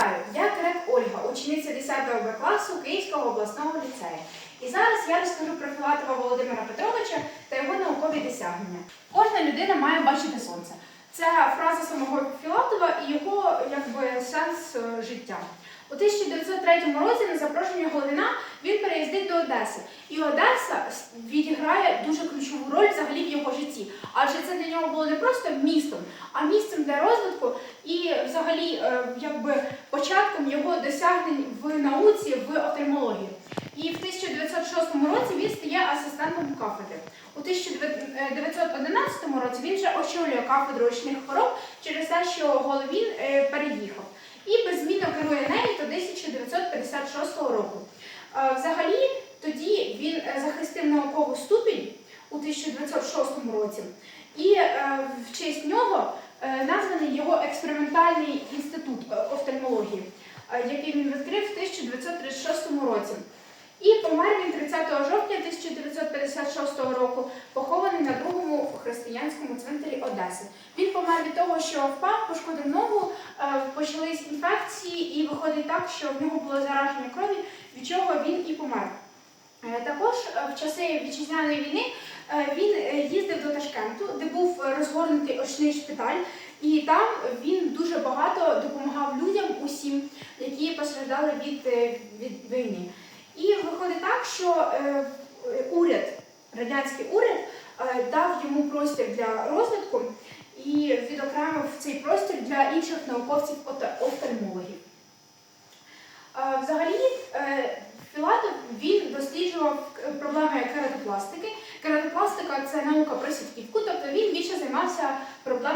Вітаю! Я Крек Ольга, учениця 10 Б класу Київського обласного ліцею. І зараз я розкажу про Філатова Володимира Петровича та його наукові досягнення. Кожна людина має бачити сонце. Це фраза самого Філатова і його якби сенс е, життя. У 1903 році на запрошення Головіна він переїздить до Одеси. І Одеса відіграє дуже ключову роль взагалі в його житті. Адже це для нього було не просто містом, розвитку і взагалі е, якби початком його досягнень в науці в офтальмології. І в 1906 році він стає асистентом кафедри. У 1911 році він вже очолює кафедру очних хвороб через те, що Головін е, переїхав. І беззмінно керує нею до 1956 року. Е, Взагалі, тоді він е, захистив наукову ступінь у 1906 році, і е, в честь нього е, названий його експериментальний інститут е, офтальмології, е, який він відкрив в 1936 році. І помер він 30 жовтня 1956 року, похований на другому християнському цвинтарі Одеси. Він помер від того, що впав, пошкодив ногу, е, почались інфекції, і виходить так, що в нього було зараження крові, від чого він і помер. Е, Також е, в часи вітчизняної війни е, він е, їздив до де був розгорнутий очний шпиталь, і там він дуже багато допомагав людям усім, які постраждали від, е, від війни. І виходить так, що е, уряд, радянський уряд, е, дав йому простір для розвитку і відокремив цей простір для інших науковців офтальмологів. Взагалі, Філатов він досліджував проблеми кератопластики. Кератопластика це наука про сітківку, тобто він більше займався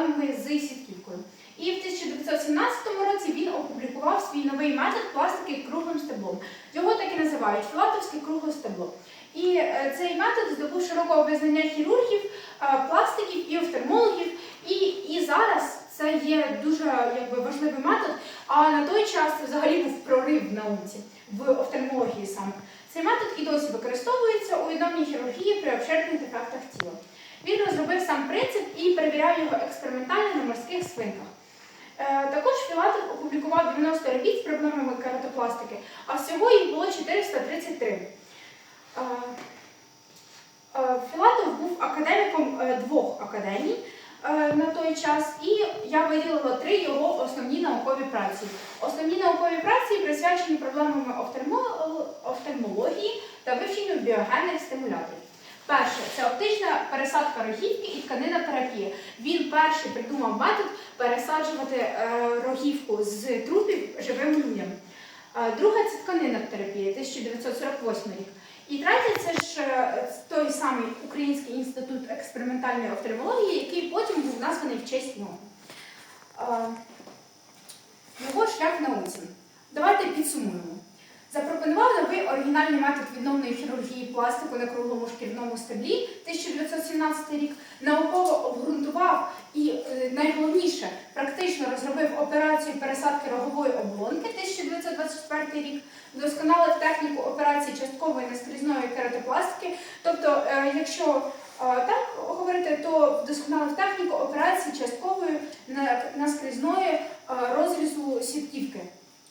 проблемами з сітківкою. І в 1917 році він опублікував свій новий метод пластики круглим стеблом. Його так і називають філатовське кругле стебло. І е, цей метод здобув широкого визнання хірургів, е, пластиків і офтальмологів. І, і зараз це є дуже якби, важливий метод. А на той час це взагалі був прорив в науці, в офтальмології саме. Цей метод і досі використовується у відомій хірургії при обширних дефектах тіла. Він розробив сам принцип і перевіряв його експериментально на морських свинках. Е, Також Філатов опублікував 90 робіт з проблемами кератопластики, а всього їх було 433. Е, е, Філатов був академіком двох академій на той час, і я виділила три його основні наукові праці. Основні наукові праці присвячені проблемами офтальмології та вивченню біогенних стимуляторів. Перше це оптична пересадка рогівки і тканинотерапія. Він перший придумав метод пересаджувати е, рогівку з трупів живим людям. Е, Друга це тканинотерапія, 1948 рік. І третє це ж е, той самий Український інститут експериментальної офтальмології, який потім був названий в честь нього. Його шлях науці. Давайте підсумуємо. Запропонував новий оригінальний метод відновної хірургії пластику на круглому шкірному стеблі 1917 рік, науково обґрунтував і е, найголовніше практично розробив операцію пересадки рогової оболонки 1924 рік, вдосконалив техніку операції часткової наскрізної кератопластики. Тобто, е, якщо е, так говорити, то вдосконалив техніку операції часткової на- наскрізної розрізу сітківки.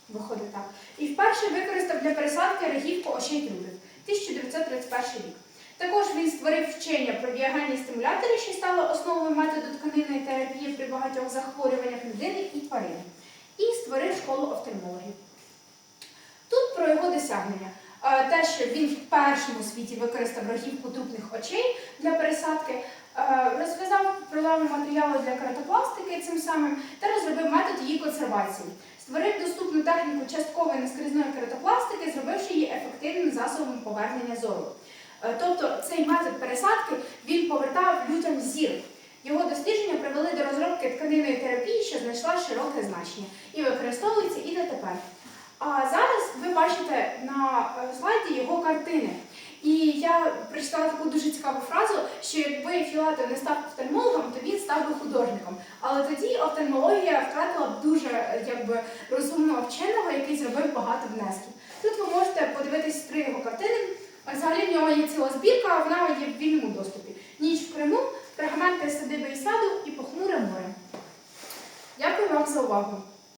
Виходить так. І вперше використав для пересадки рогівку очей трубів 1931 рік. Також він створив вчення про діагальні стимулятори, що стало основою методу тканинної терапії при багатьох захворюваннях людини і тварини. І створив школу офтальмологів. Тут про його досягнення. Е, Те, що він в першому світі використав рогівку трупних очей для пересадки, е, розв'язав проблему матеріалу для кератопластики цим самим та розробив метод її консервації. Створив доступну техніку часткової наскрізної кератопластики, зробивши її ефективним засобом повернення зору. Е, Тобто цей метод пересадки він повертав людям зір. Його дослідження привели до розробки тканинної терапії, що знайшла широке значення і використовується і дотепер. А зараз ви бачите на е, слайді його картини. І я прочитала таку дуже цікаву фразу, що якби Філатов не став офтальмологом, то він став би художником. Але тоді офтальмологія втратила б дуже якби, розумного вченого, який зробив багато внесків. Тут ви можете подивитись три його картини. Взагалі в нього є ціла збірка, вона є в вільному доступі. Ніч в Криму, фрагменти садиби і саду і похмуре море. Дякую вам за увагу.